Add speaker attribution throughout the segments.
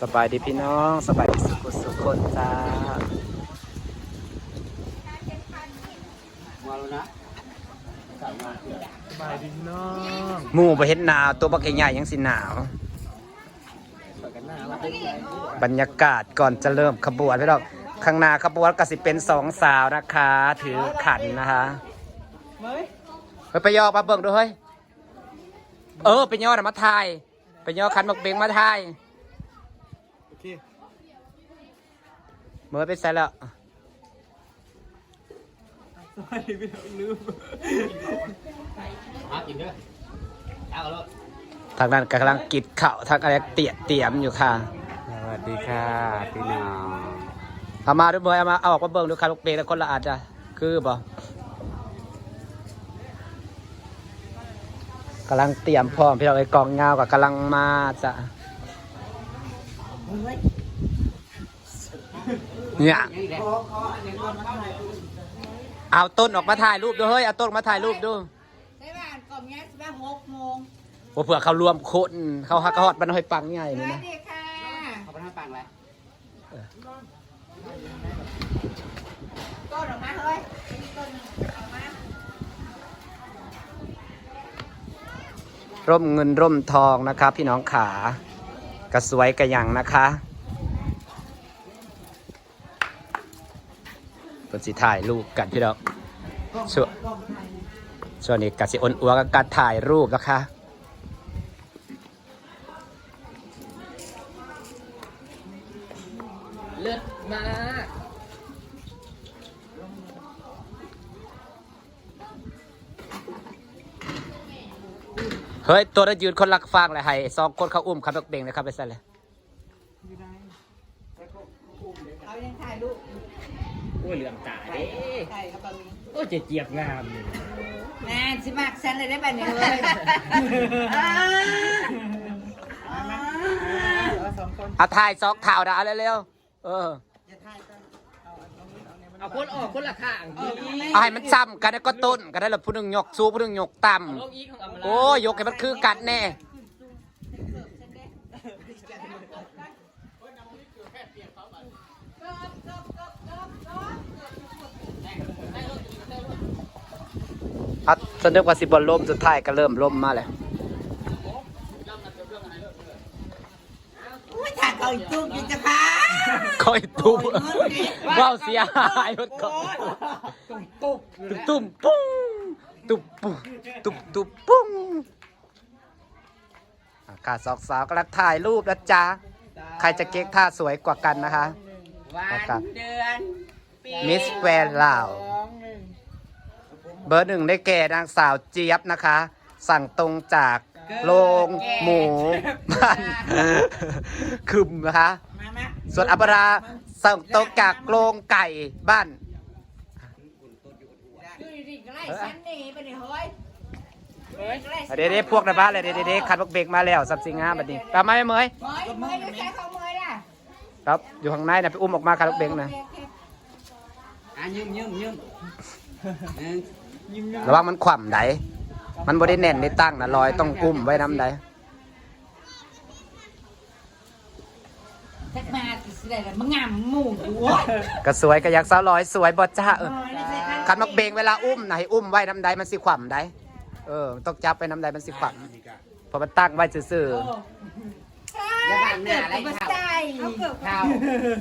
Speaker 1: สบายดีพี่น้องสบายดีสุขสุขคนจ้า
Speaker 2: มาแล้วนะสามมาเพื่อ
Speaker 3: สบายดีพี่น้อง
Speaker 1: หมู่ไปเห็นหนาวตัวบักใหญ่ๆยังสิหนาว
Speaker 2: เปิดกันหน้าว่าเป็นไง
Speaker 1: บรรยากาศก่อนจะเริ่มขบวนพี่น้องข้างหน้าขบวนก็สิเป็นสองสาวนะคะ ถือขันนะคะเฮ้ยไปย่อมาเบิ่งดูเฮ้ยเออไปย่อนะมาทาย ไปย่อขันบักเบงมาทาย
Speaker 3: โอ เค
Speaker 1: เมื่อไปใส่แล้ว
Speaker 3: สบายดีพี่น้องลืม
Speaker 2: หากินเด้อจ้าก็รถ
Speaker 1: ทางนั้นกำลังกิดข้าวทางอะไรเตียเตรียมอยู่ค่ะ
Speaker 2: สวัสดีค่ะพี่น้อง
Speaker 1: เอามาด้วยเบอร์เอามาเอาออกมาเบิ่งดูค่ะลูกเบงแล้วคนละอาจจะคือบ่กำลังเตรียมพร้อมพี่เราไอ้กองเงากับกำลังมาจ้ะ เนี่ยเอาต้นออกมาถ่ายรูปดูเฮ้ยเอาต้นออกมาถ่ายรูปดู
Speaker 4: ใช่ป่ะกล่อมเนี้ยสิบหกโมง
Speaker 1: ว่าเผื่อเขารวมคนเขาฮักเขาฮอดบันห้อยปังใหญ่
Speaker 4: ส
Speaker 1: นี่
Speaker 4: วัส
Speaker 1: นะ
Speaker 4: ดีค่ะ
Speaker 2: เขาไปทางปังเลย
Speaker 4: ต้นออกมาเฮ้ยต้นออกมา
Speaker 1: ร่มเงินร่มทองนะคะพี่น้องขา กระสวยกระยังนะคะเป็นสิถ่ายรูปกันพี่น้อช่วงช่วงนี้กสิอ้นอัวกับการถ่ายรูปนะคะ
Speaker 2: เลือดมา
Speaker 1: เฮ้ย ตัวนั้นยืนคนรักฟางเลยให้สองคนเขาอุ้มขับรถเบงนะครับไปใส่เลย
Speaker 4: เอายังถ่ายรูป
Speaker 2: โอ้ยเหลือมตาเด้
Speaker 4: ถ่ายกระเป๋านี้
Speaker 2: โอ้ยเจียบงาม
Speaker 4: แม่สิมากฉันเลยได้แบบนี้เลยอ่าอ่า
Speaker 1: เอาถ่ายสองข่าวนะเอาเร็วๆเออ
Speaker 2: เอาคนออกคนละข้างดี
Speaker 1: เอาให้มันซ้ำกันแล้วก็ต้นกันได้ละผู้หนึ่งยกสูงผู้หนึ่งยกต่
Speaker 2: โลกอีของอำำ
Speaker 1: โอ้ยยกให้มันคือกันแน่ อัดจนเรียกว่าสิบอลล่มสุดท้ายก็เริ่มล่มมาเลย
Speaker 4: อุ้ยถ่ายเก่าอีกจุกอยู่จะพา
Speaker 1: คอยทุบว้าวเสียหายหมดก่อนตุ้มตุ้มปุ้งตุ้มปุ้งตุ้มตุ้มปุ้งค่ะสองสาวกำลังถ่ายรูปนะจ๊ะ ใครจะเก๊กท่าสวยกว่ากันนะคะ
Speaker 4: วันเดือน
Speaker 1: มิสแกรนลาวเบอร์หนึ่งได้แก่นางสาวเจี๊ยบนะคะ สั่งตรงจากโรงหมูบ้านคึมนะคะ ส่วนอัปราสั่งตรงจากโรงไก่บ้าน
Speaker 4: ดูดิก็ไล่ฉันหนีไปนี่เฮ้ย
Speaker 1: เดี๋ยวเดี๋ยวพวกนะบ้านเลยเดี๋ยวเดี๋ยวคันพวกเบรกมาแล้วสับสิงหาบัดนี้ตามมาไหมเมย
Speaker 4: เฮ้ยเฮ้ยดูแค่เขาเมยล่ะ
Speaker 1: ครับอยู่ข้างในนะไปอุ้มออกมาคันพวกเบรกนะ
Speaker 2: อะยืมยืมยืมหนึ่ง
Speaker 1: ระวังมันขว่ำไดมันบ่ได้แน่นได้ตั้งนะลอยต้องอุ้มไว้น้ำได
Speaker 4: แท็กมาสิได้แล้วมึงงามหมูอยู่วะ
Speaker 1: ก็สวยก็อยากสาวลอยสวยบ่จ้าเออคันพวกเบรกเวลาอุ้มนะให้อุ้มไว้น้ำไดมันสิขว่ำไดเออต้องจับไปน้ำไดมันสิขว่ำเพอมันตั้งไว้ซื่อ
Speaker 2: อย่าบังหน้าอะไร
Speaker 4: มา
Speaker 2: เขา
Speaker 4: ใส่เขาเกิด
Speaker 2: เขา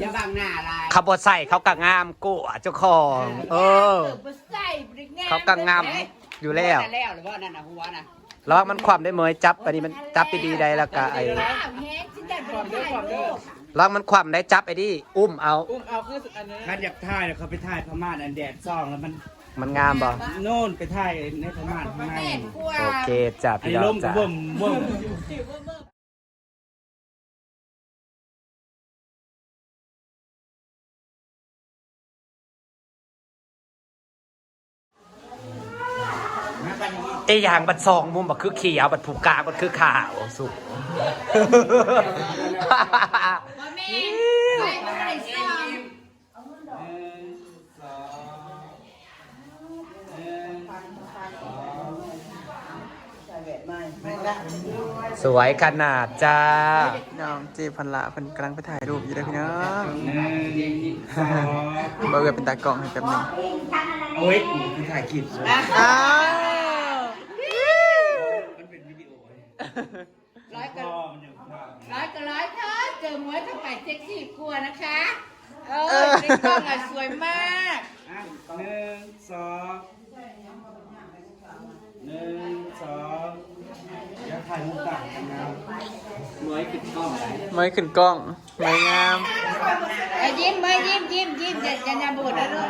Speaker 2: อย่าบังหน้าอะไร
Speaker 1: ๆเขาบดใส่เขากะงามกู้เจ้าของ เออ
Speaker 4: มาใส่บริงาม
Speaker 1: เขากะงามอยู่แล้ว
Speaker 2: นั่นแล้วหรือว่านั่นน่ะหัวน่ะ
Speaker 1: ระวังมันความได้เมยจับอันนี้มันจับไปดีได้แล้วก็ไอ้
Speaker 4: แห้งสิได้บริถ่ายรูป
Speaker 1: ระวังมันความได้จับไอ้ดิอุ้มเอา
Speaker 3: อุ้มเอาคืออันนี้
Speaker 5: คันอยากถ่ายเนี่ยเขาไปถ่ายพม่านอันแดดซ่องแล้วมัน
Speaker 1: มันงามบ่
Speaker 5: โน่นไปถ่ายในพม่านข้างใน
Speaker 4: แม่นกลัว
Speaker 1: โอเคจ้ะ
Speaker 5: ไอ้
Speaker 1: พี่น้อ
Speaker 5: ล
Speaker 1: ง
Speaker 5: มกั
Speaker 1: จ้ะ
Speaker 5: บบ่มบ่มมาปันอย่างนี้
Speaker 1: ไอ้อย่างบัดซองมุมบัดคือเขียวบัดผูกกลางบัดคือขาวสุก
Speaker 4: บ่แม่ใส่บ่ได้ซ่อม
Speaker 5: หนึ่งสองหนึ่งสอง
Speaker 4: ใส่แบบไม่ไม่
Speaker 1: สวยขนาดจ้า
Speaker 3: น้องเจพันละเพิ่นกำลังไปถ่ายรูปอยู่เด้อพี่น้อง
Speaker 5: หนึ่งสอง
Speaker 3: บ่เอือเป็นตากล้องให้แป๊บนึง
Speaker 5: โอ้ยคือถ่ายคลิป
Speaker 3: อ้าว
Speaker 5: มันเป็นวิดีโอ
Speaker 4: ร้อย
Speaker 5: พ่
Speaker 4: ก็
Speaker 5: อมันยังภาพ
Speaker 4: ร้อยก็ร้อย เธอเจอหมวยทั้งไปเซ็กซี่กลัวนะคะ เออในกล้องอะสวยมาก
Speaker 5: อะหนึ่งสองหนึ่งสองอย่าถ่ายมุมต่างกันนะหน่วยปิดกล้องไหน
Speaker 3: ไม่ขึ้นกล้อง ไม่งาม
Speaker 4: เอายิ้มมายิ้มยิ้มยิ้มอย่าอย่าอย่าบูดนะลูก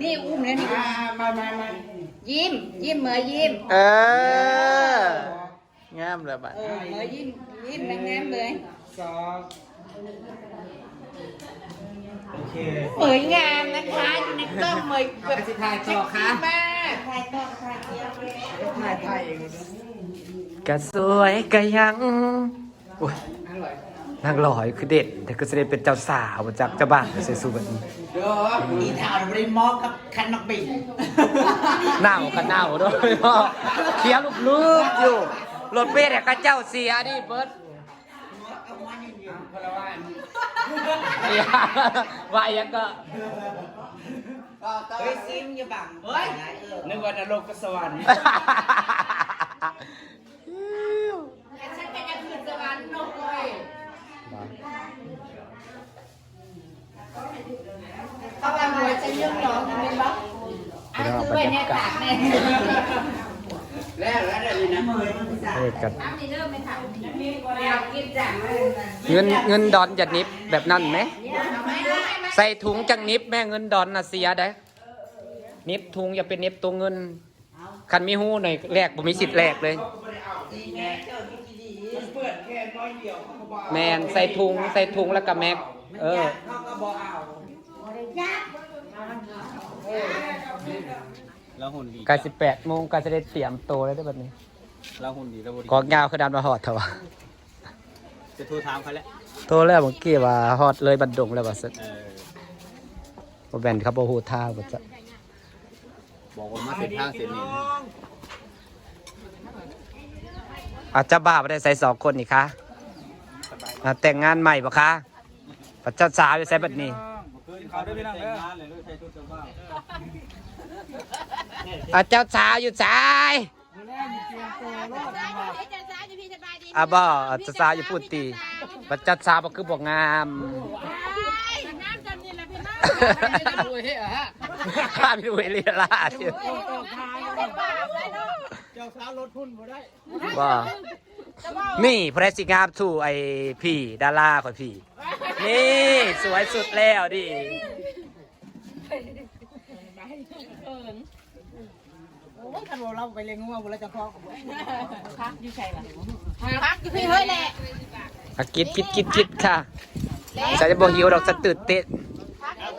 Speaker 4: นี่อุ้มแล้วนี่
Speaker 5: อ่ามามามา
Speaker 4: ยิ้มยิ้มเหมือยิ้ม
Speaker 3: เอองามเลยบัด
Speaker 4: เออเหมือยิ้มยิ้มแรงๆเลย
Speaker 5: สองโอเค
Speaker 4: เหมยงามนะคะอยู่ในกล้องเหมยแบบ
Speaker 2: สิถ่ายต่อค่ะ
Speaker 4: มาก
Speaker 5: ถ่ายถ่ายเองเลย
Speaker 1: กะสวยกะยังโอ้ยนางหล่อยคือเด็ดแต่ก็จะได้เป็นเจ้าสาวมาจากเจ้าบ้านเสียสูแบบนี้
Speaker 2: เด้ออีทาวบริมอกกับคันมักบิง
Speaker 1: หน้ากันหน้าด้วยพ่อเขียวลูกลูกอยู่ รถเบ้เนี่ยก็เจ้าเสียดิเบิร์ดเสียว่าอย่างก็
Speaker 2: เฮ้ยซิมอย่าบังเฮ้ย
Speaker 5: นึกว่านรกกับสวรรค์
Speaker 4: ฉันก็จะขึ้นสวรรค์นกเลยเพราะว่าหมวยจะเยื่องน้องมันเป็นบ้าอะคือไปเนี่ยตากแน่
Speaker 2: แล้วแล้วเดี๋ยวนี้นะ
Speaker 1: เออกัน
Speaker 4: น้ำนี่เริ่มไหมคะอยากกินจังเลย
Speaker 1: เงินเงินดอนจะนิบแบบนั้นไหม
Speaker 4: ไม่ได้ไม่
Speaker 1: ใส่ถุงจังนิบแม่เงินดอนน่ะเสียได้นิบถุงอย่าเป็นนิบตัวเงิน คันมีหูหน่อยแลกบ่มีสิทธิ์แลกเลย
Speaker 5: เปิดแค่น้อยเดียวเขาก็บอก
Speaker 1: แมนใส่ถุงใส่ถุงแล้วก็แม็ก เออ
Speaker 2: เขาก็บอกเอา
Speaker 3: แล้วหุ่นดี
Speaker 1: กาสิบแปดโมงกาจะได้เตรียมโตวแล้วได้แบบนี้
Speaker 3: แล้วหุ่นดีแล้วบ่ดี
Speaker 1: กอกยาวคือดันมาหอดเถอะวะ
Speaker 3: จะโทรถามเขาแล้ว
Speaker 1: โตแล้วเมื่อกี้ว่าหอดเลยบันดงแล้วว่าซะ
Speaker 3: เออ
Speaker 1: บ่แบนครับบ่ฮู้ท่าบ่จะ
Speaker 3: บอกว่ามาเส้นทางเส้นนี้
Speaker 1: อาจจะบ้าบ่ได้ใส่สองคนนี่คะอะแต่งงานใหม่บ่คะพระเจ้าสาวอยู่ใส่บัดนี้
Speaker 3: คืน เขาได้ไปนั่งเด้อเลยใช้ชุดเจ้าบ่าว
Speaker 1: อาเจ้าสาวอยู่ซ้ายอาบ่อาเจ้าสาวอยู่พูดตีบัดเจ้าสาวบ่คือบ่งามข้ามอยู่เวลีลาดอยู่
Speaker 3: เจ้าสาวรถพุ่นบ่ได้
Speaker 1: บ่ นี่พระสิงามสู่ไอ้พี่ดาราข่อยพี่ นี่สวยสุดแล้วดิ
Speaker 2: คันเราไปเลี้ยงงัวกูแล้วจะคล้อง
Speaker 4: พักอยู่พี่เฮ้ยแหละ
Speaker 1: อะกิดกิดกิดกิดค่ะจะจะบ่หิวดอกจะตื่นเต้น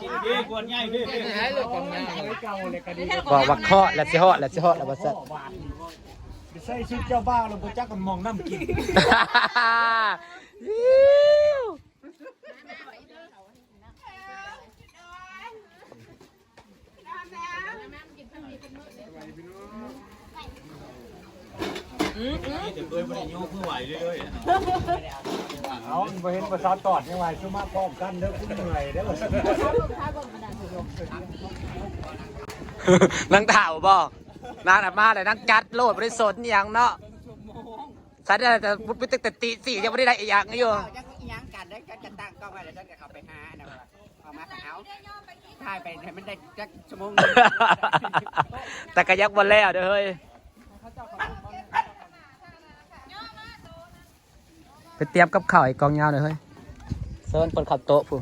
Speaker 3: กินพี่กวนใหญ่พี่พี่ให้ลูกของยาเก่าเลยก็ดี
Speaker 1: บอกว่าเคาะแล้วสิฮอดแล้วสิฮอดแล้วว่าซั่น
Speaker 3: ไปใส่ชุดเจ้าบ้าวแล้วบ่จักกันมองน้ำกินจะเคยบ่ได้โยกผู้ไหวเรื่อยๆ เอาบ่เห็นประสาทตอดยังไงซุมาพร้อมกันเด้อคุณเหนื่อยเด้อ
Speaker 1: นั่งถ่าวบอก นางน่ะมาเลยนั่งจัดโลดบริสนอหย่างเนาะสัตว์แต่พุทธแต่ตีสี่ยังไม่ได้ได้อีกอย่างอยู่
Speaker 2: ยังยังกันได้กันจะตั้งกล้องไว้แล้วฉันก็เข้าไปหานะว่าเอามาเอาถ่ายไปให้มันได้จักชั่วโมง
Speaker 1: แต่ก็ยักบนแล้วเด้อเฮ้ยไปเตรียมกับข้าวไอ้กองยาวหน่อยเฮ้ยเซิร์นคนขับโต๊ะผู้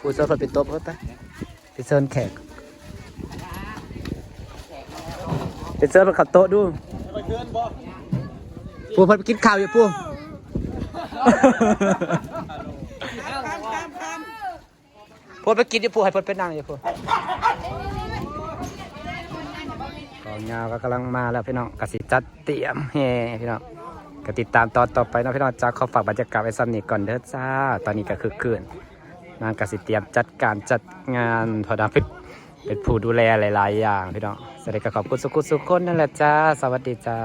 Speaker 1: ผู้เซิร์นคนปิดโต๊ะเพิ่นไปไปเซิร์นแขก ไปเซิร์นคนขับโต๊ะดูผู้เพิ่นไปกินข้าวอยู่ผู้พูดไปกินที่ผู้ให้พูดไปนั่งอยู่ผู้กองยาวก็กำลังมาแล้วพี่น้องกสิจัดเตรียมแฮ่พี่น้องก็ติดตามตอนต่อไปนะพี่น้องจ้าขอฝากบรรยากาศไว้ซ้ำนี้ก่อนเด้อจ้า ตอนนี้ก็คือคืนนางกสิเตรียมจัดการจัดงานพอดาเป็น เป็นผู้ดูแลหลาย ๆ อย่างพี่น้องสวัสดีก็ขอบคุณสุขุสุขคนนั่นแหละจ้า สวัสดี
Speaker 2: จ้า